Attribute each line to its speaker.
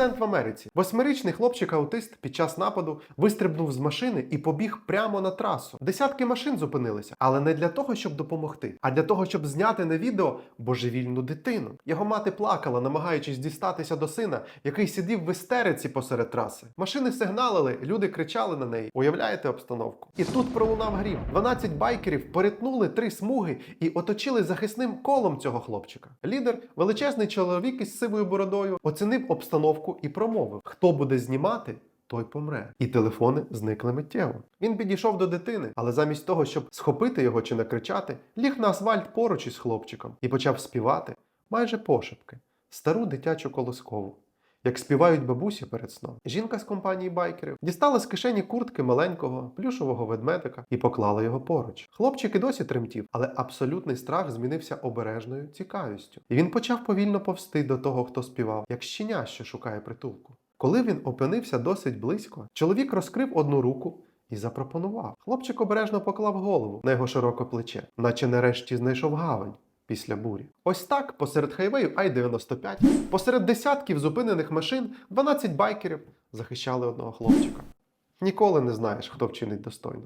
Speaker 1: Інцидент в Америці. Восьмирічний хлопчик-аутист під час нападу вистрибнув з машини і побіг прямо на трасу. Десятки машин зупинилися, але не для того, щоб допомогти, а для того, щоб зняти на відео божевільну дитину. Його мати плакала, намагаючись дістатися до сина, який сидів в істериці посеред траси. Машини сигналили, люди кричали на неї. Уявляєте обстановку? І тут пролунав грім. 12 байкерів перетнули три смуги і оточили захисним колом цього хлопчика. Лідер, величезний чоловік із сивою бородою, оцінив обстановку і промовив: хто буде знімати. Той помре, і телефони зникли миттєво. Він підійшов до дитини, але замість того, щоб схопити його чи накричати, ліг на асфальт поруч із хлопчиком і почав співати майже пошепки стару дитячу колоскову. Як співають бабусі перед сном, жінка з компанії байкерів дістала з кишені куртки маленького плюшового ведмедика і поклала його поруч. Хлопчик і досі тремтів, але абсолютний страх змінився обережною цікавістю. І він почав повільно повсти до того, хто співав, як щеня, що шукає притулку. Коли він опинився досить близько, чоловік розкрив одну руку і запропонував. Хлопчик обережно поклав голову на його широке плече, наче нарешті знайшов гавань після бурі. Ось так, посеред хайвею Ай-95, посеред десятків зупинених машин, 12 байкерів захищали одного хлопчика. Ніколи не знаєш, хто вчинить достойно.